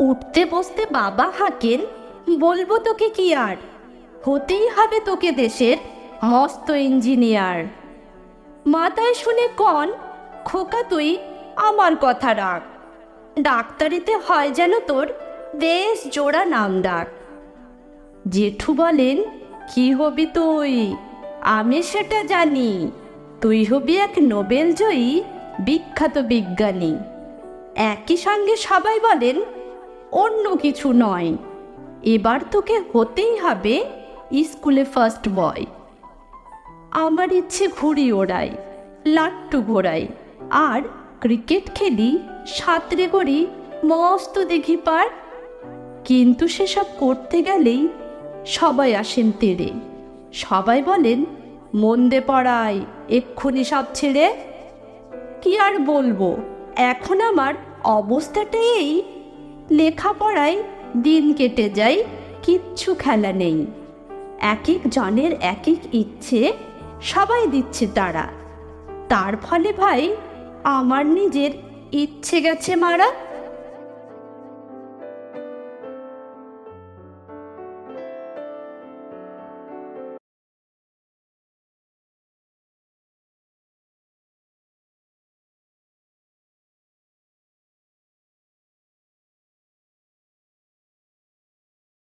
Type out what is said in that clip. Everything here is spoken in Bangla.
উঠতে বসতে বাবা হাঁকেন, বলব তোকে কি আর? হতেই হবে তোকে দেশের মস্ত ইঞ্জিনিয়ার। মাথায় শুনে কন, খোকা তুই আমার কথা রাখ। ডাক্তারিতে হয় যেন তোর দেশ জোড়া নাম ডাক। জেঠু বলেন, কি হবি তুই? আমি সেটা জানি। তুই হবি এক নোবেল জয়ী বিখ্যাত বিজ্ঞানী। একই সঙ্গে সবাই বলেন অন্য কিছু নয়। এবার তোকে হতেই হবে স্কুলে ফার্স্ট বয় আমার ইচ্ছে ঘুড়ি ওড়াই, লাট্টু ঘোড়াই, আর ক্রিকেট খেলি, সাঁতরে করি মস্ত দেখি পার। কিন্তু সেসব করতে গেলেই সবাই আসেন তেড়ে। সবাই বলেন, মন্দে পড়াই, এক্ষুনি সব ছেড়ে। কি আর বলব, এখন আমার অবস্থাটা এই। লেখাপড়ায় দিন কেটে যায়, কিচ্ছু খেলা নেই। এক এক জনের এক এক ইচ্ছে সবাই দিচ্ছে তারা। তার ফলে ভাই, আমার নিজের ইচ্ছে গেছে মারা।